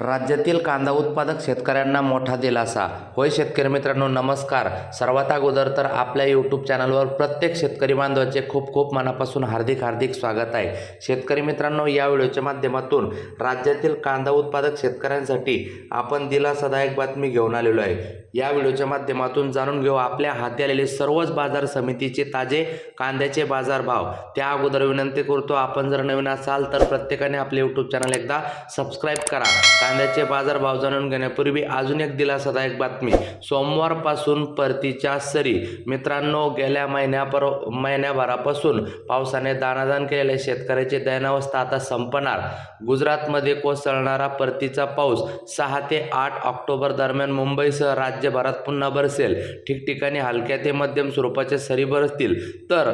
राज्यातील कांदा उत्पादक शेतकऱ्यांना मोठा दिलासा. होय शेतकरी मित्रांनो नमस्कार. सर्वात अगोदर तर आपल्या यूट्यूब चॅनलवर प्रत्येक शेतकरी बांधवाचे खूप खूप मनापासून हार्दिक हार्दिक स्वागत आहे. शेतकरी मित्रांनो या व्हिडिओच्या माध्यमातून राज्यातील कांदा उत्पादक शेतकऱ्यांसाठी आपण दिलासादायक बातमी घेऊन आलेलो आहे. या व्हिडिओच्या माध्यमातून जाणून घेऊ आपल्या हाती आलेले सर्वच बाजार समितीचे ताजे कांद्याचे बाजारभाव. त्या अगोदर विनंती करतो आपण जर नवीन असाल तर प्रत्येकाने आपले यूट्यूब चॅनल एकदा सबस्क्राईब करा. कांद्याचे बाजारभाव जाणून घेण्यापूर्वी अजून एक दिलासादायक बातमी. सोमवारपासून परतीच्या सरी. मित्रांनो गेल्या महिन्यापर महिन्याभरापासून पावसाने दानादान केलेल्या शेतकऱ्याची दयनावस्था आता संपणार. गुजरातमध्ये कोसळणारा परतीचा पाऊस सहा ते आठ ऑक्टोबर दरम्यान मुंबईसह राज्यभरात पुन्हा बरसेल. ठिकठिकाणी हलक्या ते मध्यम स्वरूपाच्या सरी बरसतील. तर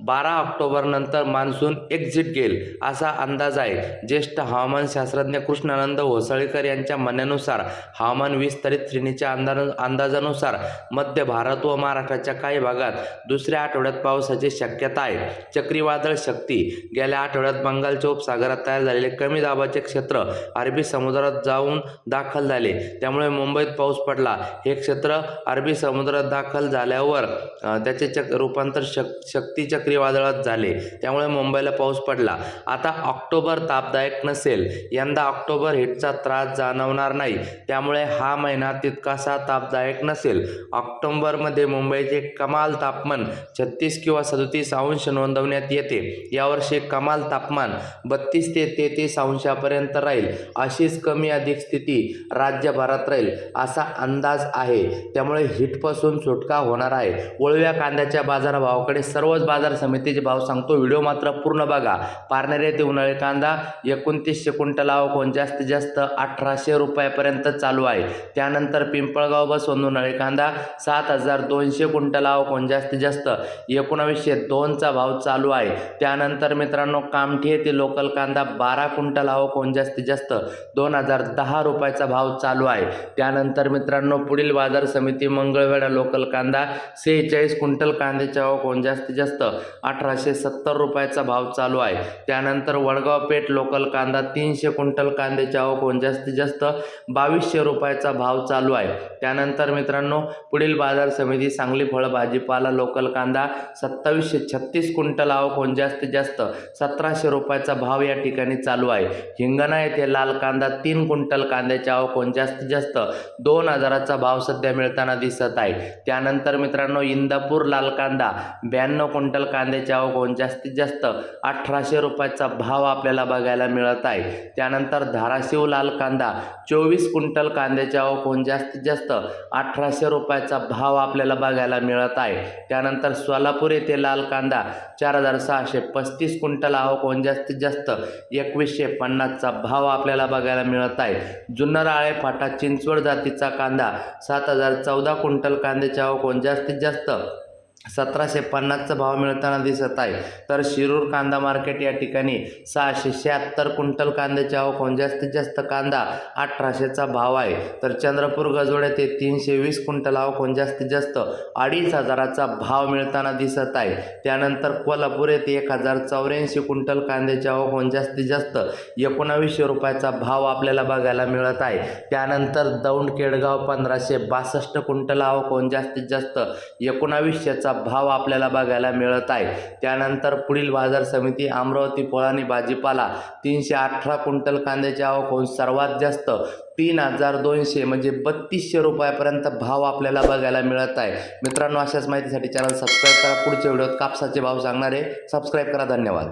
बारा ऑक्टोबरनंतर मान्सून एक्झिट घेईल असा अंदाज आहे. ज्येष्ठ हवामानशास्त्रज्ञ कृष्णानंद होसळीकर यांच्या म्हणण्यानुसार हवामान विस्तारित श्रेणीच्या अंदाज अंदाजानुसार मध्य भारत व महाराष्ट्राच्या काही भागात दुसऱ्या आठवड्यात पावसाची शक्यता आहे. चक्रीवादळ शक्ती गेल्या आठवड्यात बंगालच्या उपसागरात तयार झालेले कमी दाबाचे क्षेत्र अरबी समुद्रात जाऊन दाखल झाले. त्यामुळे मुंबईत पाऊस पडला. हे क्षेत्र अरबी समुद्रात दाखल झाल्यावर त्याचे चक रूपांतर शक शक्तीच्या चक्रीवादळात झाले. त्यामुळे मुंबईला पाऊस पडला. आता ऑक्टोबर तापदायक नसेल. यंदा ऑक्टोबर हिटचा त्रास जाणवणार नाही. त्यामुळे हा महिना तितकासा तापदायक नसेल. ऑक्टोबरमध्ये मुंबईचे कमाल तापमान छत्तीस किंवा सदतीस अंश नोंदवण्यात येते. यावर्षी कमाल तापमान बत्तीस ते तेहतीस अंशापर्यंत राहील. अशीच कमी अधिक स्थिती राज्यभरात राहील असा अंदाज आहे. त्यामुळे हिटपासून सुटका होणार आहे. वळव्या कांद्याच्या बाजारभावाकडे सर्वच बाजार समितीचे भाव सांगतो. व्हिडिओ मात्र पूर्ण बघा. पारनेर येथे उन्हाळी कांदा एकोणतीसशे क्विंटल आवक जास्तीत जास्त अठराशे रुपयापर्यंत चालू आहे. त्यानंतर पिंपळगाव बसवून उन्हाळी कांदा सात हजार दोनशे क्विंटल आवक जास्तीत जास्त एकोणावीसशे दोनचा भाव चालू आहे. त्यानंतर मित्रांनो कामठी येथे लोकल कांदा बारा क्विंटल आवक जास्तीत जास्त दोन हजार दहा रुपयाचा भाव चालू आहे. त्यानंतर मित्रांनो पुढील बाजार समिती मंगळवेढा लोकल कांदा सेहेचाळीस क्विंटल कांद्याच्या आवक जास्तीत जास्त अठराशे सत्तर रुपयाचा भाव चालू आहे. त्यानंतर वडगाव पेठ लोकल कांदा तीनशे क्विंटल कांद्याच्या आवक जास्तीत जास्त बावीसशे रुपयाचा भाव चालू आहे. त्यानंतर मित्रांनो पुढील बाजार समिती सांगली फळ भाजीपाला लोकल कांदा सत्तावीसशे छत्तीस क्विंटल आवक जास्तीत जास्त सतराशे रुपयाचा भाव या ठिकाणी चालू आहे. हिंगणा येथे लाल कांदा तीन क्विंटल कांद्याच्या आवक जास्तीत जास्त दोन हजाराचा भाव सध्या मिळताना दिसत आहे. त्यानंतर मित्रांनो इंदापूर लाल कांदा ब्याण्णव क्विंटल कांद्याच्या आवक जास्तीत जास्त अठराशे रुपयाचा भाव आपल्याला बघायला मिळत आहे. त्यानंतर धाराशिव लाल कांदा चोवीस क्विंटल कांद्याच्या आवक जास्तीत जास्त अठराशे रुपयाचा भाव आपल्याला बघायला मिळत आहे. त्यानंतर सोलापूर येथे लाल कांदा चार हजार सहाशे पस्तीस क्विंटल आवक जास्तीत जास्त एकवीसशे पन्नासचा भाव आपल्याला बघायला मिळत आहे. जुन्नर आळे फाटा चिंचवड जातीचा कांदा सात हजार चौदा क्विंटल कांद्याच्या आवक जास्तीत जास्त सतराशे पन्नासचा भाव मिळताना दिसत आहे. तर शिरूर कांदा मार्केट या ठिकाणी सहाशे शहात्तर क्विंटल कांद्याची आवक जास्तीत जास्त कांदा अठराशेचा भाव आहे. तर चंद्रपूर गजोड येथे तीनशे वीस क्विंटल आवक जास्तीत जास्त अडीच हजाराचा भाव मिळताना दिसत आहे. त्यानंतर कोल्हापूर येथे एक हजार चौऱ्याऐंशी क्विंटल कांद्याची आवक जास्तीत जास्त एकोणावीसशे रुपयाचा भाव आपल्याला बघायला मिळत आहे. त्यानंतर दौंड केडगाव पंधराशे बासष्ट क्विंटल आवक जास्तीत जास्त एकोणावीसशेचा भाव आपल्याला बघायला मिळत आहे. त्यानंतर पुढील बाजार समिती अमरावती पोळानी भाजीपाला तीनशे अठरा क्विंटल कांद्याची आवक होऊन सर्वात जास्त तीन हजार दोनशे म्हणजे बत्तीसशे रुपयापर्यंत भाव आपल्याला बघायला मिळत आहे. मित्रांनो अशाच माहितीसाठी चॅनल सबस्क्राईब करा. पुढच्या व्हिडिओत कापसाचे भाव सांगणारे. सबस्क्राईब करा. धन्यवाद.